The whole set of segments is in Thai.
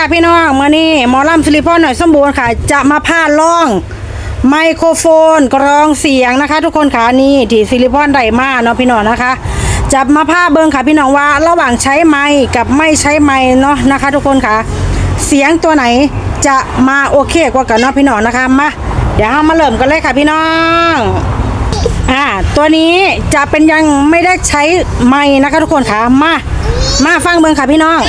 ค่ะพี่น้องมื่อนี้หมอลำซิลิพอนหน่อยสมบูรณ์ค่ะ จะมาพาดล่อง ไมโครโฟนกรองเสียงนะคะ ทุกคนค่ะนี่ที่ซิลิพอนไดมาเนาะพี่น้องนะคะจะมาพาเบิงค่ะพี่น้องว่าระหว่างใช้ไมค์กับไม่ใช้ไมค์เนาะนะคะ ทุกคนค่ะ เสียงตัวไหนจะมาโอเคกว่ากันเนาะพี่น้องนะคะมาเดี๋ยวเรามาเริ่มกันเลยค่ะพี่น้องอ่าตัวนี้จะเป็นยังไม่ได้ใช้ไม้นะคะ ทุกคนค่ะมามาฟังเบิงค่ะพี่น้อง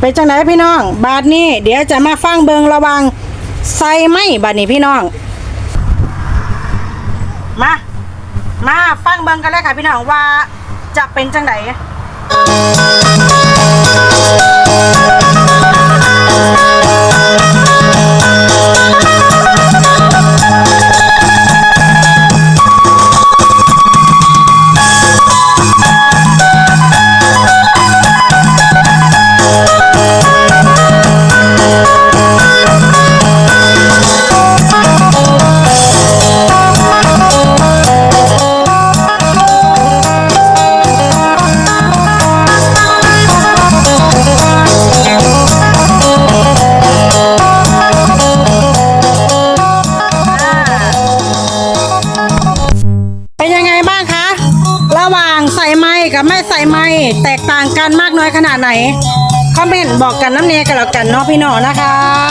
เป็นจังไหนพี่น้อง บาทนี้เดี๋ยวจะมาฟังเบิงระวังใส่ไหมบาทนี้พี่น้อง มา มาฟังเบิงกันเลยค่ะพี่น้องว่าจะเป็นจังไหนเป็น กับไม่ใส่ไม้แตกต่างกันมากน้อยขนาดไหนคอมเมนต์บอกกันน้ำเนยกันแล้วกันเนาะพี่น้องนะคะ